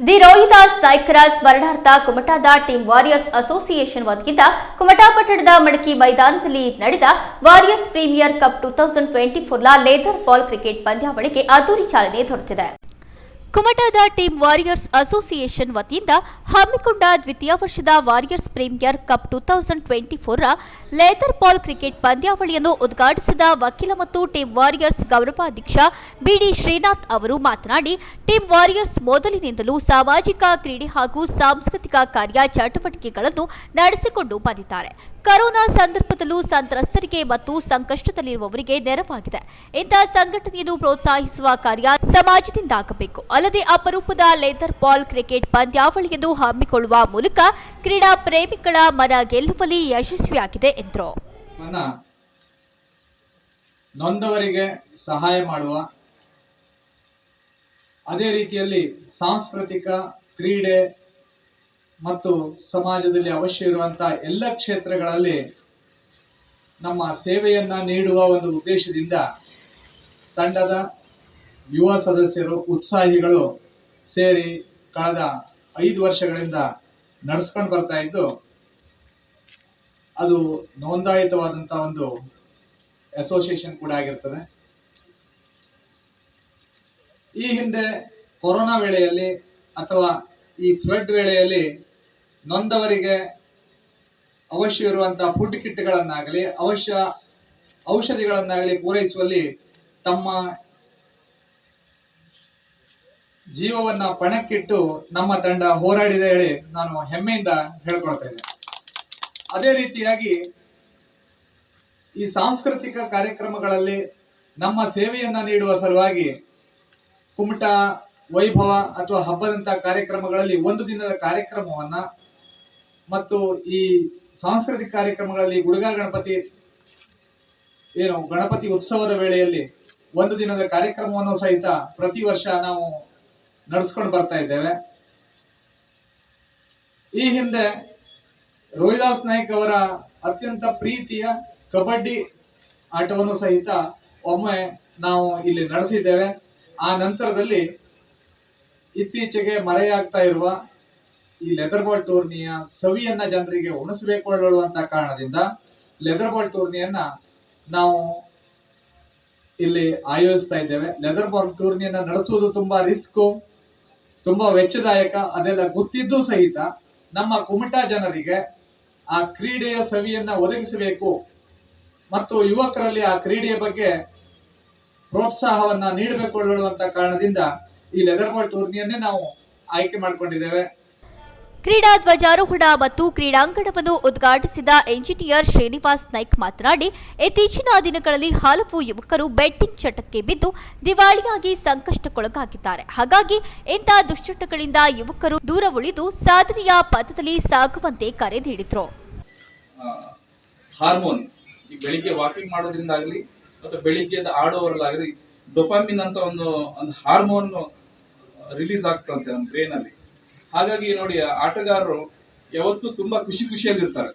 The Rohidas ನಾಯ್ಕರ ಸ್ಮರಣಾರ್ಥ ಕುಮಟಾದ team warriors association ವತಿಯಿಂದ ಕುಮಟಾ ಪಟ್ಟಣದ ಮಡಕಿ ಮೈದಾನದಲ್ಲಿ ನಡೆದ warriors premier cup two thousand twenty ಫೋರ್ನ leather ball cricket ಪಂದ್ಯಾವಳಿಗೆ ಅದ್ದೂರಿ ಚಾಲನೆ ದೊರೆತಿದೆ. ಕುಮಟಾದ ಟೀಮ್ ವಾರಿಯರ್ಸ್ ಅಸೋಸಿಯೇಷನ್ ವತಿಯಿಂದ ಹಮ್ಮಿಕೊಂಡ ದ್ವಿತೀಯ ವರ್ಷದ warriors premier cup two thousand twenty ಫೋರ್ರ leather ball cricket ಪಂದ್ಯಾವಳಿಯನ್ನು ಉದ್ಘಾಟಿಸಿದ ವಕೀಲ ಮತ್ತು ಟೀಮ್ ವಾರಿಯರ್ಸ್ ಗೌರವಾಧ್ಯಕ್ಷ ಬಿಡಿ ಶ್ರೀನಾಥ್ ಅವರು ಮಾತನಾಡಿ, ಟೀಮ್ ವಾರಿಯರ್ಸ್ ಮೊದಲಿನಿಂದಲೂ ಸಾಮಾಜಿಕ ಕ್ರೀಡೆ ಹಾಗೂ ಸಾಂಸ್ಕೃತಿಕ ಕಾರ್ಯ ಚಟುವಟಿಕೆಗಳನ್ನು ನಡೆಸಿಕೊಂಡು ಬಂದಿದ್ದಾರೆ. ಕರೋನಾ ಸಂದರ್ಭದಲ್ಲೂ ಸಂತ್ರಸ್ತರಿಗೆ ಮತ್ತು ಸಂಕಷ್ಟದಲ್ಲಿರುವವರಿಗೆ ನೆರವಾಗಿದೆ. ಇಂತಹ ಸಂಘಟನೆಯನ್ನು ಪ್ರೋತ್ಸಾಹಿಸುವ ಕಾರ್ಯ ಸಮಾಜದಿಂದ ಆಗಬೇಕು ಅಲ್ಲದೆ ಅಪರೂಪದ ಲೆದರ್ ಬಾಲ್ ಕ್ರಿಕೆಟ್ ಪಂದ್ಯಾವಳಿಯನ್ನು ಹಮ್ಮಿಕೊಳ್ಳುವ ಮೂಲಕ ಕ್ರೀಡಾ ಪ್ರೇಮಿಗಳ ಮನ ಗೆಲ್ಲುವಲ್ಲಿ ಯಶಸ್ವಿಯಾಗಿದೆ, ಎಂದರು. ನೊಂದವರಿಗೆ ಸಹಾಯ ಮಾಡುವ, ಅದೇ ರೀತಿಯಲ್ಲಿ ಸಾಂಸ್ಕೃತಿಕ ಕ್ರೀಡೆ ಮತ್ತು ಸಮಾಜದಲ್ಲಿ ಅವಶ್ಯ ಇರುವಂತಹ ಎಲ್ಲ ಕ್ಷೇತ್ರಗಳಲ್ಲಿ ನಮ್ಮ ಸೇವೆಯನ್ನ ನೀಡುವ ಒಂದು ಉದ್ದೇಶದಿಂದ ತಂಡದ ಯುವ ಸದಸ್ಯರು, ಉತ್ಸಾಹಿಗಳು ಸೇರಿ ಕಳೆದ ಐದು ವರ್ಷಗಳಿಂದ ನಡೆಸ್ಕೊಂಡು ಬರ್ತಾ ಇದ್ದು, ಅದು ನೋಂದಾಯಿತವಾದಂತ ಒಂದು ಅಸೋಸಿಯೇಷನ್ ಕೂಡ ಆಗಿರ್ತದೆ. ಈ ಹಿಂದೆ ಕೊರೋನಾ ವೇಳೆಯಲ್ಲಿ ಅಥವಾ ಈ ಫ್ಲಡ್ ವೇಳೆಯಲ್ಲಿ ನೊಂದವರಿಗೆ ಅವಶ್ಯ ಇರುವಂತಹ ಫುಡ್ ಕಿಟ್ಗಳನ್ನಾಗಲಿ, ಅವಶ್ಯ ಔಷಧಿಗಳನ್ನಾಗಲಿ ಪೂರೈಸುವಲ್ಲಿ ತಮ್ಮ ಜೀವವನ್ನ ಪಣಕ್ಕಿಟ್ಟು ನಮ್ಮ ತಂಡ ಹೋರಾಡಿದೆ ಹೇಳಿ ನಾನು ಹೆಮ್ಮೆಯಿಂದ ಹೇಳ್ಕೊಳ್ತಾ ಇದ್ದೇನೆ. ಅದೇ ರೀತಿಯಾಗಿ ಈ ಸಾಂಸ್ಕೃತಿಕ ಕಾರ್ಯಕ್ರಮಗಳಲ್ಲಿ ನಮ್ಮ ಸೇವೆಯನ್ನ ನೀಡುವ ಸಲುವಾಗಿ ಕುಮಟ, ವೈಭವ ಅಥವಾ ಹಬ್ಬದಂತಹ ಕಾರ್ಯಕ್ರಮಗಳಲ್ಲಿ ಒಂದು ದಿನದ ಕಾರ್ಯಕ್ರಮವನ್ನ ಮತ್ತು ಈ ಸಾಂಸ್ಕೃತಿಕ ಕಾರ್ಯಕ್ರಮಗಳಲ್ಲಿ ಗುಡಗಾ ಗಣಪತಿ ಏನು ಗಣಪತಿ ಉತ್ಸವದ ವೇಳೆಯಲ್ಲಿ ಒಂದು ದಿನದ ಕಾರ್ಯಕ್ರಮವನ್ನು ಸಹಿತ ಪ್ರತಿ ವರ್ಷ ನಾವು ನಡೆಸ್ಕೊಂಡು ಬರ್ತಾ ಇದ್ದೇವೆ. ಈ ಹಿಂದೆ ರೋಹಿದಾಸ್ ನಾಯ್ಕ್ ಅವರ ಅತ್ಯಂತ ಪ್ರೀತಿಯ ಕಬಡ್ಡಿ ಆಟವನ್ನು ಸಹಿತ ಒಮ್ಮೆ ನಾವು ಇಲ್ಲಿ ನಡೆಸಿದ್ದೇವೆ. ಆ ನಂತರದಲ್ಲಿ ಇತ್ತೀಚೆಗೆ ಮರೆಯಾಗ್ತಾ ಇರುವ ಈ ಲೆದರ್ ಬಾಲ್ ಟೂರ್ನಿಯ ಸವಿಯನ್ನ ಜನರಿಗೆ ಉಣಿಸಬೇಕು ಹೇಳುವಂತ ಕಾರಣದಿಂದ ಲೆದರ್ ಬಾಲ್ ಟೂರ್ನಿಯನ್ನ ನಾವು ಇಲ್ಲಿ ಆಯೋಜಿಸ್ತಾ ಇದ್ದೇವೆ. ಲೆದರ್ ಬಾಲ್ ಟೂರ್ನಿಯನ್ನ ನಡೆಸುವುದು ತುಂಬಾ ರಿಸ್ಕು ತುಂಬಾ ವೆಚ್ಚದಾಯಕ, ಅದೆಲ್ಲ ಗೊತ್ತಿದ್ದು ಸಹಿತ ನಮ್ಮ ಕುಮಟಾ ಜನರಿಗೆ ಆ ಕ್ರೀಡೆಯ ಸವಿಯನ್ನ ಒದಗಿಸಬೇಕು ಮತ್ತು ಯುವಕರಲ್ಲಿ ಆ ಕ್ರೀಡೆಯ ಬಗ್ಗೆ ಪ್ರೋತ್ಸಾಹವನ್ನ ನೀಡಬೇಕು ಕಾರಣದಿಂದ ಈ ಲೆದರ್ ಬಾಲ್ ಟೂರ್ನಿಯನ್ನೇ ನಾವು ಆಯ್ಕೆ ಮಾಡ್ಕೊಂಡಿದ್ದೇವೆ. ಕ್ರೀಡಾ ಧ್ವಜಾರೋಹಣ ಮತ್ತು ಕ್ರೀಡಾಂಗಣವನ್ನು ಉದ್ಘಾಟಿಸಿದ ಎಂಜಿನಿಯರ್ ಶ್ರೀನಿವಾಸ್ ನಾಯ್ಕ್ ಮಾತನಾಡಿ, ಇತ್ತೀಚಿನ ದಿನಗಳಲ್ಲಿ ಹಲವು ಯುವಕರು ಬೆಟ್ಟಿಂಗ್ ಚಟಕ್ಕೆ ಬಿದ್ದು ದಿವಾಳಿಯಾಗಿ ಸಂಕಷ್ಟಕ್ಕೊಳಗಾಗಿದ್ದಾರೆ. ಹಾಗಾಗಿ ಇಂತಹ ದುಶ್ಚಟಗಳಿಂದ ಯುವಕರು ದೂರ ಉಳಿದು ಸಾಧನೆಯ ಪಥದಲ್ಲಿ ಸಾಗುವಂತೆ ಕರೆ ನೀಡಿದರು. ಹಾರ್ಮೋನ್, ಈ ಬೆಳಿಗ್ಗೆ ವಾಕಿಂಗ್ ಮಾಡೋದ್ರಿಂದಾಗ್ಲಿ ಅಥವಾ ಆಡೋವರಲ್ಲಾಗಲಿ, ಡೊಪಾಮಿನ್ ಅಂತ ಒಂದು ಒಂದು ಹಾರ್ಮೋನ್ ರಿಲೀಸ್ ಆಗ್ತಂತೆ ನಮ್ಮ ಬ್ರೈನ್ ಅಲ್ಲಿ ಹಾಗಾಗಿ ನೋಡಿ ಆಟಗಾರರು ಯಾವತ್ತೂ ತುಂಬಾ ಖುಷಿ ಖುಷಿಯಲ್ಲಿ ಇರ್ತಾರೆ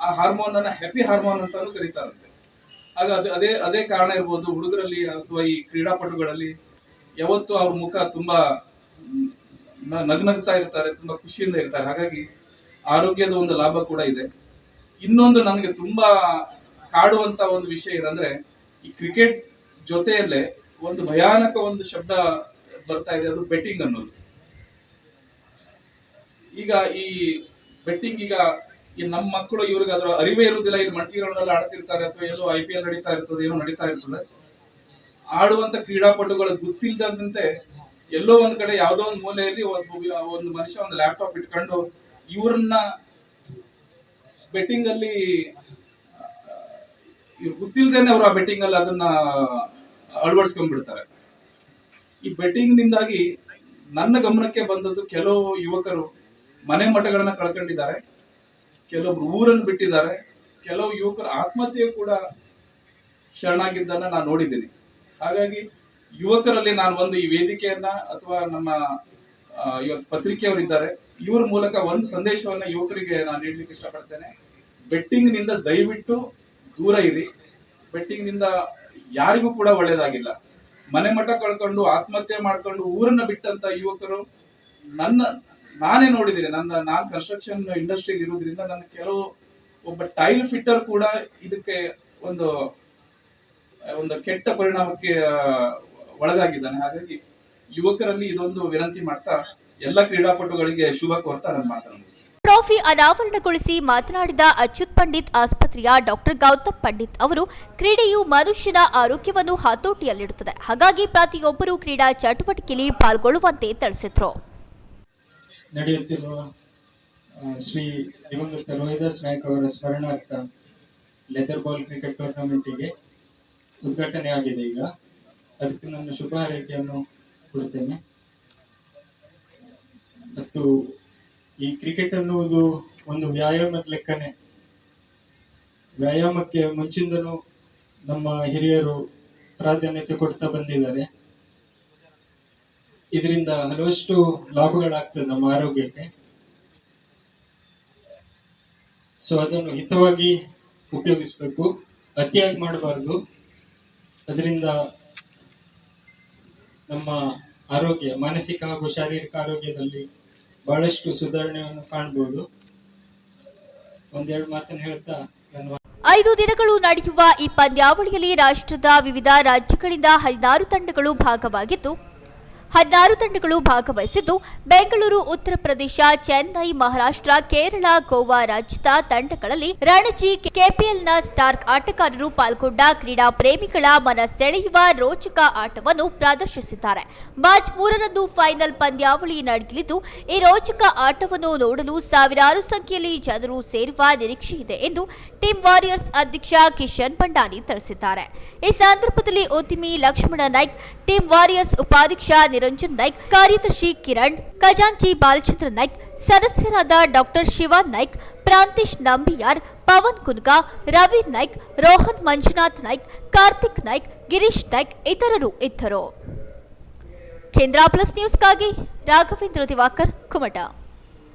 ಆ ಹಾರ್ಮೋನ್ ಅನ್ನ ಹ್ಯಾಪಿ ಹಾರ್ಮೋನ್ ಅಂತಾನು ಕರೀತಾರಂತೆ ಆಗ ಅದು, ಅದೇ ಅದೇ ಕಾರಣ ಇರ್ಬೋದು, ಹುಡುಗರಲ್ಲಿ ಅಥವಾ ಈ ಕ್ರೀಡಾಪಟುಗಳಲ್ಲಿ ಯಾವತ್ತೂ ಅವ್ರ ಮುಖ ತುಂಬಾ ನಗ್ನಗ್ತಾ ಇರ್ತಾರೆ, ತುಂಬಾ ಖುಷಿಯಿಂದ ಇರ್ತಾರೆ. ಹಾಗಾಗಿ ಆರೋಗ್ಯದ ಒಂದು ಲಾಭ ಕೂಡ ಇದೆ. ಇನ್ನೊಂದು ನನಗೆ ತುಂಬಾ ಕಾಡುವಂತ ಒಂದು ವಿಷಯ ಏನಂದ್ರೆ, ಈ ಕ್ರಿಕೆಟ್ ಜೊತೆಯಲ್ಲೇ ಒಂದು ಭಯಾನಕ ಒಂದು ಶಬ್ದ ಬರ್ತಾ ಇದೆ, ಅದು ಬೆಟ್ಟಿಂಗ್ ಅನ್ನೋದು. ಈಗ ಈ ಬೆಟ್ಟಿಂಗ್ ಈಗ ಈ ನಮ್ಮ ಮಕ್ಕಳು ಇವ್ರಿಗೆ ಅದರ ಅರಿವೇ ಇರುವುದಿಲ್ಲ. ಇಲ್ಲಿ ಮಲ್ಟಿಗ್ರೌಂಡ್ ಆಡ್ತಿರ್ತಾರೆ ಅಥವಾ ಎಲ್ಲೋ ಐ ಪಿ ಎಲ್ ನಡೀತಾ ಇರ್ತದೆ, ಏನೋ ನಡೀತಾ ಇರ್ತದೆ. ಆಡುವಂತ ಕ್ರೀಡಾಪಟುಗಳು ಗೊತ್ತಿಲ್ಲದಂತೆ ಎಲ್ಲೋ ಒಂದ್ ಕಡೆ ಯಾವ್ದೋ ಒಂದು ಮೂಲೆಯಲ್ಲಿ ಒಂದು ಮನುಷ್ಯ ಒಂದು ಲ್ಯಾಪ್ಟಾಪ್ ಇಟ್ಕೊಂಡು ಇವ್ರನ್ನ ಬೆಟ್ಟಿಂಗ್ ಅಲ್ಲಿ ಇವ್ರು ಗೊತ್ತಿಲ್ದೇನೆ ಅವ್ರು ಆ ಬೆಟ್ಟಿಂಗ್ ಅಲ್ಲಿ ಅದನ್ನ ಅಳವಡಿಸ್ಕೊಂಡ್ಬಿಡ್ತಾರೆ. ಈ ಬೆಟ್ಟಿಂಗ್ ನಿಂದಾಗಿ ನನ್ನ ಗಮನಕ್ಕೆ ಬಂದದ್ದು ಕೆಲವು ಯುವಕರು ಮನೆ ಮಠಗಳನ್ನ ಕಳ್ಕೊಂಡಿದ್ದಾರೆ. ಕೆಲವೊಬ್ರು ಊರನ್ನು ಬಿಟ್ಟಿದ್ದಾರೆ. ಕೆಲವು ಯುವಕರು ಆತ್ಮಹತ್ಯೆ ಕೂಡ ಶರಣಾಗಿದ್ದನ್ನ ನಾನು ನೋಡಿದ್ದೀನಿ. ಹಾಗಾಗಿ ಯುವಕರಲ್ಲಿ ನಾನು ಒಂದು ಈ ವೇದಿಕೆಯನ್ನ ಅಥವಾ ನಮ್ಮ ಪತ್ರಿಕೆಯವರಿದ್ದಾರೆ. ಇವ್ರ ಮೂಲಕ ಒಂದು ಸಂದೇಶವನ್ನ ಯುವಕರಿಗೆ ನಾನು ನೀಡಲಿಕ್ಕೆ ಇಷ್ಟಪಡ್ತೇನೆ. ಬೆಟ್ಟಿಂಗ್ನಿಂದ ದಯವಿಟ್ಟು ದೂರ ಇರಿ. ಬೆಟ್ಟಿಂಗ್ನಿಂದ ಯಾರಿಗೂ ಕೂಡ ಒಳ್ಳೇದಾಗಿಲ್ಲ. ಮನೆ ಮಠ ಕಳ್ಕೊಂಡು ಆತ್ಮಹತ್ಯೆ ಮಾಡ್ಕೊಂಡು ಊರನ್ನ ಬಿಟ್ಟಂತ ಯುವಕರು ನನ್ನ ನಾನೇ ನೋಡಿದ್ದೀನಿ. ನನ್ನ ನಾನ್ ಕನ್ಸ್ಟ್ರಕ್ಷನ್ ಇಂಡಸ್ಟ್ರಿ ಇರೋದ್ರಿಂದ ನನ್ನ ಕೆಲವು ಒಬ್ಬ ಟೈಲ್ ಫಿಟ್ಟರ್ ಕೂಡ ಇದಕ್ಕೆ ಒಂದು ಒಂದು ಕೆಟ್ಟ ಪರಿಣಾಮಕ್ಕೆ ಒಳಗಾಗಿದ್ದಾನೆ. ಹಾಗಾಗಿ ಯುವಕರಲ್ಲಿ ಇದೊಂದು ವಿನಂತಿ ಮಾಡ್ತಾ ಎಲ್ಲ ಕ್ರೀಡಾಪಟುಗಳಿಗೆ ಶುಭ ಕೋರ್ತಾ ಮಾತನ್ನು ಮುಗಿಸ್ತೇನೆ. ಟ್ರೋಫಿ ಅನಾವರಣಗೊಳಿಸಿ ಮಾತನಾಡಿದ ಅಚ್ಯುತ್ ಪಂಡಿತ್, ಆಸ್ಪತ್ರೆಯ ಡಾಕ್ಟರ್ ಗೌತಮ್ ಪಂಡಿತ್ ಅವರು, ಕ್ರೀಡೆಯು ಮನುಷ್ಯನ ಆರೋಗ್ಯವನ್ನು ಹತೋಟಿಯಲ್ಲಿಡುತ್ತದೆ. ಹಾಗಾಗಿ ಪ್ರತಿಯೊಬ್ಬರೂ ಕ್ರೀಡಾ ಚಟುವಟಿಕೆಯಲ್ಲಿ ಪಾಲ್ಗೊಳ್ಳುವಂತೆ ತಿಳಿಸಿದ್ರು. ನಡೆಯುತ್ತಿರುವ ಶ್ರೀ ದಿವಂಗತ ರೋಹಿದಾಸ್ ನಾಯಕ್ ಅವರ ಸ್ಮರಣಾರ್ಥ ಲೆದರ್ ಬಾಲ್ ಕ್ರಿಕೆಟ್ ಟೂರ್ನಮೆಂಟಿಗೆ ಉದ್ಘಾಟನೆ ಆಗಿದೆ ಈಗ. ಅದಕ್ಕೆ ನನ್ನ ಶುಭ ಹಾರೈಕೆಯನ್ನು ಕೊಡುತ್ತೇನೆ. ಮತ್ತು ಈ ಕ್ರಿಕೆಟ್ ಅನ್ನುವುದು ಒಂದು ವ್ಯಾಯಾಮದ ಲೆಕ್ಕನೆ. ವ್ಯಾಯಾಮಕ್ಕೆ ಮುಂಚಿಂದನೂ ನಮ್ಮ ಹಿರಿಯರು ಪ್ರಾಧಾನ್ಯತೆ ಕೊಡ್ತಾ ಬಂದಿದ್ದಾರೆ. ಇದರಿಂದ ಹಲವಷ್ಟು ಲಾಭಗಳಾಗ್ತದೆ ನಮ್ಮ ಆರೋಗ್ಯಕ್ಕೆ. ಸೊ ಅದನ್ನು ಹಿತವಾಗಿ ಉಪಯೋಗಿಸಬೇಕು. ಅತಿಯಾಗಿ ಮಾಡಬಾರ್ದು. ಅದರಿಂದ ನಮ್ಮ ಆರೋಗ್ಯ, ಮಾನಸಿಕ ಹಾಗೂ ಶಾರೀರಿಕ ಆರೋಗ್ಯದಲ್ಲಿ ಬಹಳಷ್ಟು ಸುಧಾರಣೆಯನ್ನು ಕಾಣಬಹುದು ಒಂದೆರಡು ಮಾತನ್ನು ಹೇಳ್ತಾ ಧನ್ಯವಾದ ಐದು ದಿನಗಳು ನಡೆಯುವ ಈ ಪಂದ್ಯಾವಳಿಯಲ್ಲಿ ರಾಷ್ಟ್ರದ ವಿವಿಧ ರಾಜ್ಯಗಳಿಂದ ಹದಿನಾರು ತಂಡಗಳು ಭಾಗವಾಗಿದ್ದು ಹದಿನಾರು ತಂಡಗಳು ಭಾಗವಹಿಸಿದ್ದು, ಬೆಂಗಳೂರು, ಉತ್ತರ ಪ್ರದೇಶ, ಚೆನ್ನೈ, ಮಹಾರಾಷ್ಟ್ರ, ಕೇರಳ, ಗೋವಾ ರಾಜ್ಯದ ತಂಡಗಳಲ್ಲಿ ರಣಜಿ, ಕೆಪಿಎಲ್ನ ಸ್ಟಾರ್ಕ್ ಆಟಗಾರರು ಪಾಲ್ಗೊಂಡ ಕ್ರೀಡಾ ಪ್ರೇಮಿಗಳ ಮನ ಸೆಳೆಯುವ ರೋಚಕ ಆಟವನ್ನು ಪ್ರದರ್ಶಿಸಿದ್ದಾರೆ. ಮಾರ್ಚ್ ಮೂರರಂದು ಫೈನಲ್ ಪಂದ್ಯಾವಳಿ ನಡೆಯಲಿದ್ದು, ಈ ರೋಚಕ ಆಟವನ್ನು ನೋಡಲು ಸಾವಿರಾರು ಸಂಖ್ಯೆಯಲ್ಲಿ ಜನರು ಸೇರುವ ನಿರೀಕ್ಷೆ ಇದೆ ಎಂದು ಟೀಮ್ ವಾರಿಯರ್ಸ್ ಅಧ್ಯಕ್ಷ ಕಿಶನ್ ಭಂಡಾರಿ ತಿಳಿಸಿದ್ದಾರೆ. ಈ ಸಂದರ್ಭದಲ್ಲಿ ಉದ್ಯಮಿ ಲಕ್ಷ್ಮಣ ನಾಯ್ಕ್ ಟೀಮ್ ವಾರಿಯರ್ಸ್ ಉಪಾಧ್ಯಕ್ಷ ನಿರಂಜನ್ ನಾಯ್ಕ್, ಕಾರ್ಯದರ್ಶಿ ಕಿರಣ್, ಖಜಾಂಚಿ ಬಾಲಚಂದ್ರ ನಾಯ್ಕ್, ಸದಸ್ಯರಾದ ಡಾಕ್ಟರ್ ಶಿವ ನಾಯ್ಕ್, ಪ್ರಾಂತೇಶ್ ನಂಬಿಯಾರ್, ಪವನ್ ಕುನ್ಗಾ, ರವಿ ನಾಯ್ಕ್, ರೋಹನ್ ಮಂಜುನಾಥ್ ನಾಯ್ಕ್, ಕಾರ್ತಿಕ್ ನಾಯ್ಕ್, ಗಿರೀಶ್ ನಾಯ್ಕ್ ಇತರರು ಇದ್ದರು. ಕೇಂದ್ರ ಪ್ಲಸ್ ನ್ಯೂಸ್ಗಾಗಿ ರಾಘವೇಂದ್ರ ದಿವಾಕರ್, ಕುಮಟ.